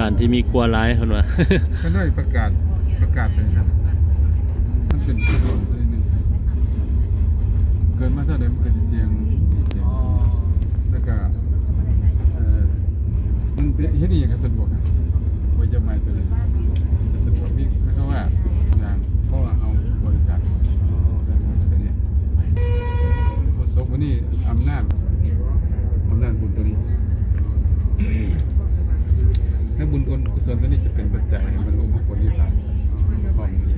บ้านที่มีครัวร้ายเพิ่นว่า ก็ได้ประกาศประกาศไปครับ มันเป็นที่โดนตัวหนึงเกินมาเท่าใดมันก็จะเสียงมีเสียงแล้วก็เอ่อมันเป็นเฮ็ดอีกก็สะดวกนะไว้จะไม่ตัวนี้จะสะดวกนี่เพราะว่าอย่างเพราะว่าเอาบริการได้หมดตัวนี้ประสบวันนี้อำนาจอำนาจบุญตัวนี้และ บุญอนกุศลตัวนี้จะเป็นปัจจัยให้มันลงมาผลนิพพานของนี้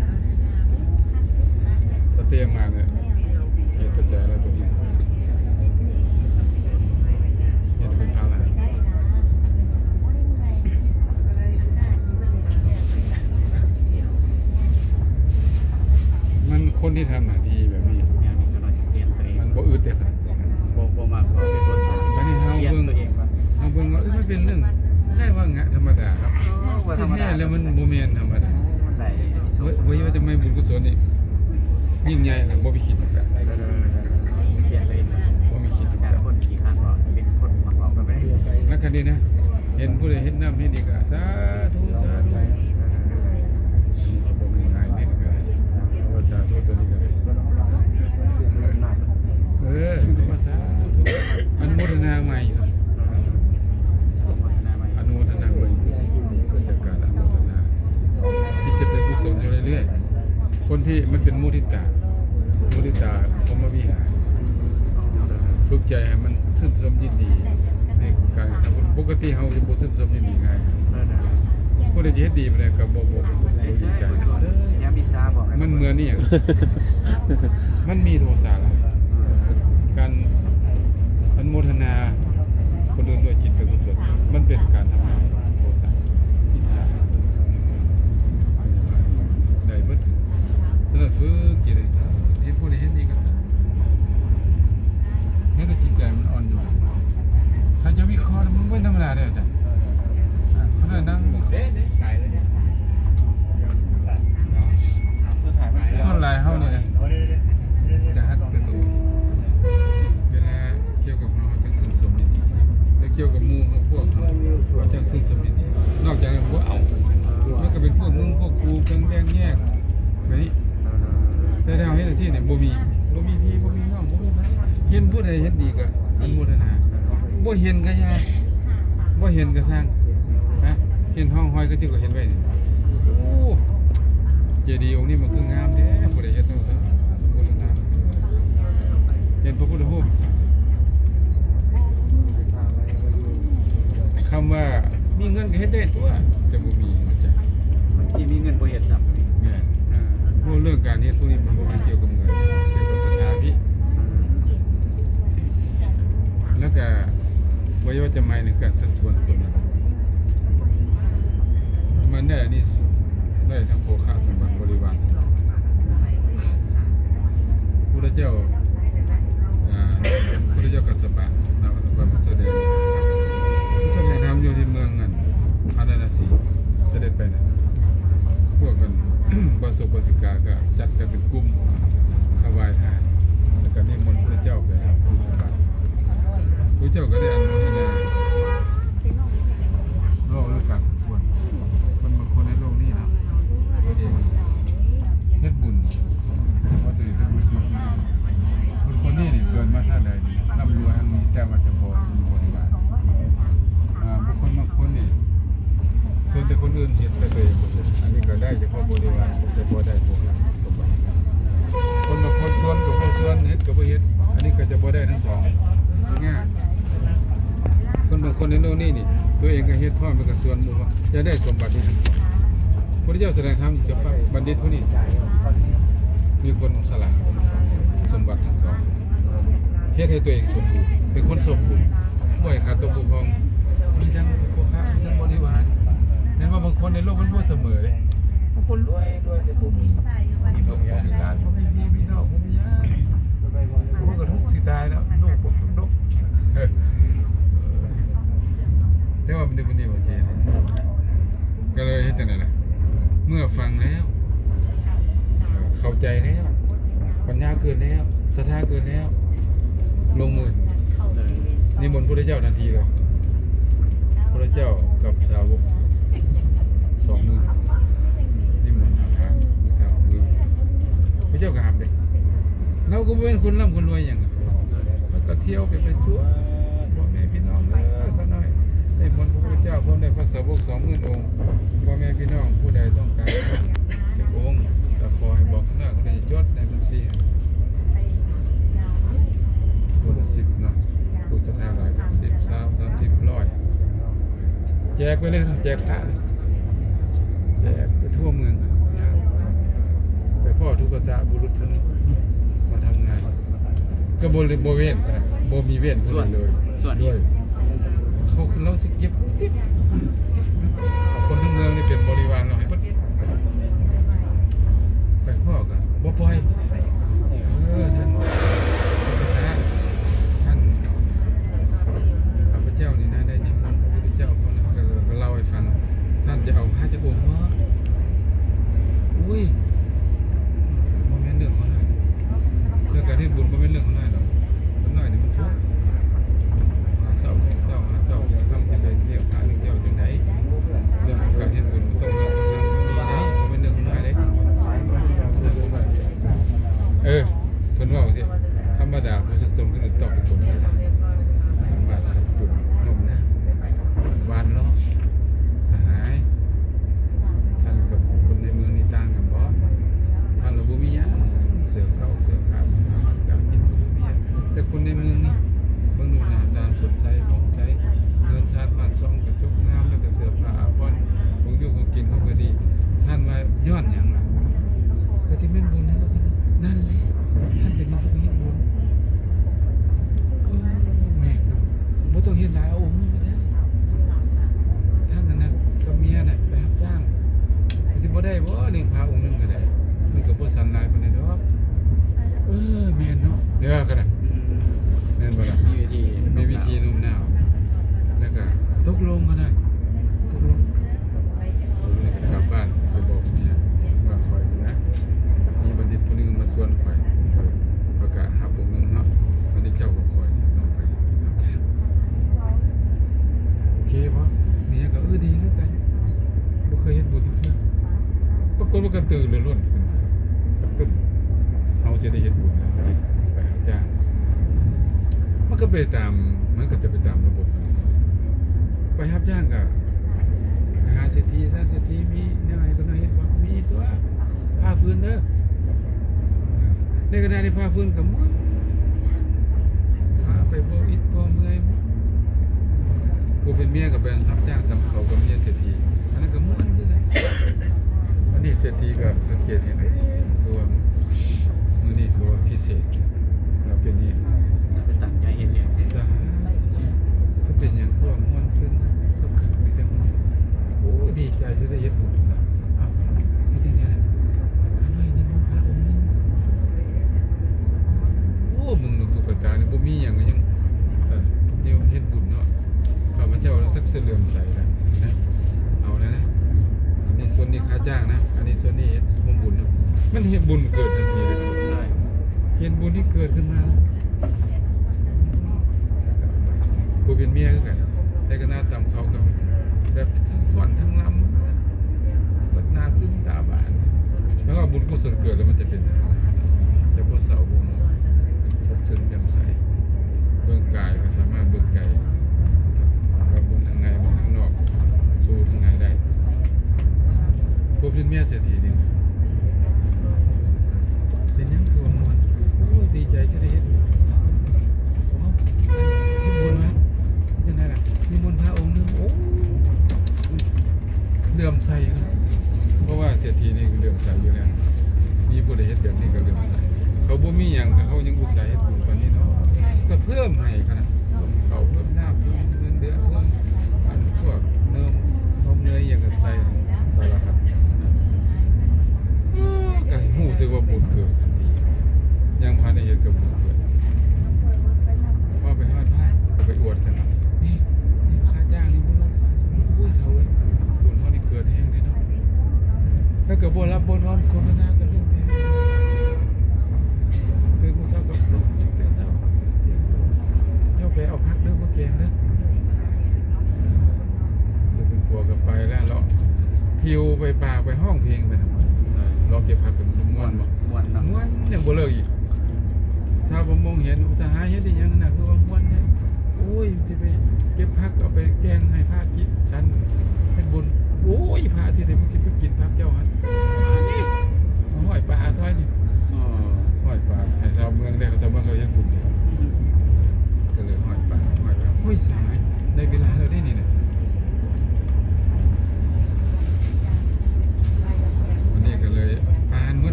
ถ้าเตรียมมาเนี่ยเหตุปัจจัยแล้วตัวนี้เห็นเป็นอะไรมันคนที่ทำหน้าที่แบบนี้เนี่ยมีกำลังเปลี่ยนตัวเองมันบ่อึดเด้ครับโบโบมากกว่าเป็นบทสอนอันนี้เฮาเปลี่ยนเบิ่งตัวเองป่ะเฮาเบิ่งว่าเอ้ยมันเป็นเรื่อง ได้ว่างะธรรมดาเนาะว่าธรรมแท้ดาๆแล้วมันบ่แม่นธรรมดามันได้สุดเว้ยเว้ยว่าจะไม่บุญกุศลนี่ยิ่งใหญ่นะบ่มีขีดจำกัดเปลี่ยนตัวเองบ่มีขีดจำแต่กัดคนขี่ข้างบอกเป็นคนมาบอกกันไม่ได้แล้วคันนี้นะ เห็นผู้ใดเฮ็ดน้ำเฮ็ดดีก็สาธุสาธุนี่ก็บ่ง่ายๆนี่ก็เอาว่าสาธุตัวนี้ก็ได้ เออภาษาอนุโมทนาใหม่ครับอนุโมทนาใหม่เกิดจากการอนุโมทนาจิตจะเป็นกุศลอยู่เรื่อยๆ คนที่มันเป็นมุทิตา มุทิตาพรหมวิหารฝึกใจให้มันชื่นชมยินดีในการกระทำปกติเฮาจะบ่ชื่นช มยินดีง่ายผู้ใดจะเฮ็ดดีไปเลยก็บ่บ่บ่ดีใจยามิซาบอกมันเหมือนนี่อย่างมันมีโทสะหลายการอนุโมทนาคนอื่นด้วยจิตเป็นกุศลมันเป็นการทำงานโทสะอิจฉาเอาอย่างไรได้เบิดฉะนั้นฝึกจิตให้สาเห็นผู้ใดเห็นดีก็ให้แต่จิตใจมันอ่อนโยนถ้าจะวิเคราะห์มันไม่ธรรมดาเลยอาจารย์ อะเขาเลยนั่งส่วนหลายเฮานี่นะจะฮักแต่ตัวเวลาเกี่ยวกับเราจังสึกสมดีๆแล้วเกี่ยวกับหมู่กับพวกเขาเราจังสึกสมดีๆนอกจากนั้นพวกเอามันก็เป็นพวกมึงพวกกูแบ่งแบ่งแยกแบบนี้แต่ถ้าเราเห็นที่เนี่ยบ่มีบ่มีพี่บ่มีน้องบ่มีนะเห็นผู้ใดเห็นดีก็อนุโมทนาบ่เห็นก็อยาบ่เห็นก็สร้างนะ เห็นห้องห้อยก็จึงก็เห็นไว้นี่โอ้เจดีย์องค์นี้มันคืองามเด้ผู้ใดเฮ็ดจังซั่นอนุโมทนาเห็นพระพุทธรูปคำว่ามีเงินก็เฮ็ดได้ตัวจะบ่มีนะจ๊ะที่มีเงินบริเหตุสัมแม่นพวกเรื่องการเฮ็ดพวกนี้มันบ่แม่นเกี่ยวกับเงินเกี่ยวกับสถาพิแล้วก็บ่ว่าจะหมายในการสัดส่วนคนมันได้อันนี้ได้ทั้งโภคะสมบัติบริวารพระเจ้า อ่าพระเจ้ากัสสปะนามสปะมาแสดงแสดงธรรมอยู่ที่เมืองนั้นอาราณสีเสด็จไปนะพวกกัน บาสุบาสิ ก็จัดกันเป็นกลุ่มถวายทานแล้วก็นิมนต์พระเจ้าไปรับบิณฑบาตพระเจ้าก็ได้อนุโมทนาโลกเรื่องการสัดส่วน คนบางคนในโลกนี้นะตัวเองเฮ็ดบุญว่าตัวเองเป็นบุญสุข คนคนนี้นี่เกิดมาชาติใดนี่ร่ำรวยทั้งนี้แต่ว่าจะบ่มีบริวารอ่าบุคคลบางคนนี่ส่วนแต่ คนอื่นเห็นแต่ตัวเองบ่เห็นอันนี้ก็ได้เฉพาะบริวารจะบ่ได้พวกนั้นสมบัติคนบางคนส่วนกับบ่ส่วนเฮ็ดกับบ่เฮ็ดอันนี้ก็จะบ่ได้ทั้งสองง่ายคนบางคนในโลกนี้นี่ ตัวเองก็เฮ็ดพร้อมไปกับส่วนหมู่จะได้สมบัตินี้ทั้งสองพระเจ้าแสดงธรรมอยู่กับบัณฑิตผู้นี้มีคนสละสมบัติทั้งสองเฮ็ดให้ตัวเองสมบูรณ์เป็นคนสมบูรณ์บ่ให้ขาดตกบกพร่องมีทั้ง คนในโลกมันบ่เสมอเลยคนรวยรวยแต่บ่มีมีลูกบ่มีหลานบ่มีพี่มีน้องบ่มีญาติมันก็ทุกข์สิตายแล้วโลกบ่ทุกข์โลกเออแต่ว่ามันได้บ่ดีโอเคก็เลยเฮ็ดจังได๋ล่ะเมื่อฟังแล้ว เข้าใจแล้วปัญญาเกิดแล้วศรัทธาเกิดแล้ว ลงมือนิมนต์พระเจ้าทันทีเลยพระเจ้ากับสาวก สองมือนี่มันเอาทามือสาวมือพระเจ้าก็หับเลยเราก็เป็นคนร่ำคนรวยอย่างแล้วก็เที่ยวไปไปสวนพ่อแม่พี่น้องเออก็น้อยในบมนพระพุทธเจ้าพนในมได้พระสาวกสองหมื่นองค์พ่อแม่พี่น้องผู้ใดต้องการองค์ก็ขอยบอกหน้าคนในจดในบัญชีคนละสิบนะผู้ศรัทธาหลายสิบสามสามสิบร้อยแจกไปเลยแจกพระ ก็บริบเวนนะโบมีเวนส่วนเลยส่วน ด้วยเขาเราจะเก็บคนทั้งเมืองนี่เป็นบริวารเรา ก็ไปตาม มันก็จะไปตามระบบไปรับจ้างกับหาเศรษฐีสร้างเศรษฐีมีเนวไหก็น่าเห็นว่ามีตัวผ้าฟื้นเด้อในขณะที่ผ้าฟื้นกับมันพาไปโบอิดโบเมือยกูเป็นเมียกับเป็นรับจ้างทำเขากับเมียเศรษฐีอันนั้นก็ม้วนคือกันอันนี้เศรษฐีกับสังเกตเห็น จ้างนะ อันนี้ส่วนนี้ผมบุญ มันเห็นบุญเกิดทันทีเลยเห็นบุญที่เกิดขึ้นมานะ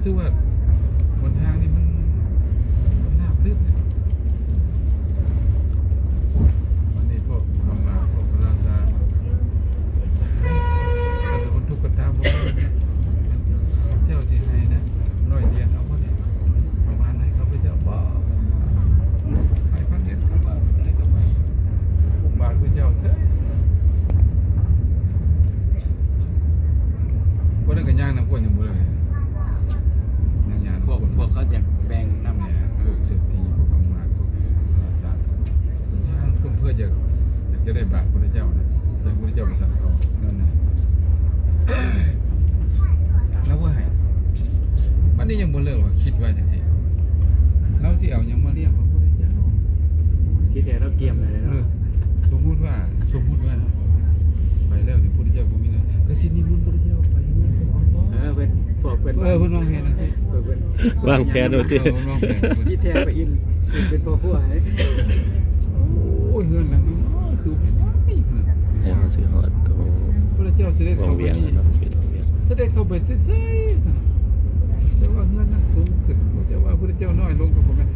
รู้สึกว่าบนทาง วางแผนไว้ติที่แท้ไปอินเป็นพ่อผู้หายโอ้ยเฮือนหลังนั้นเฮ้ยเฮือนแล้สิฮอดตรงพระเจ้าสด็จวเข้าไปลี่เวเวียได้เข้าไปเซ่ๆแต่ว่าเงื่อนนั้นสูงขึ้นแต่ว่าพระเจ้าน้อยลงกับผมนะ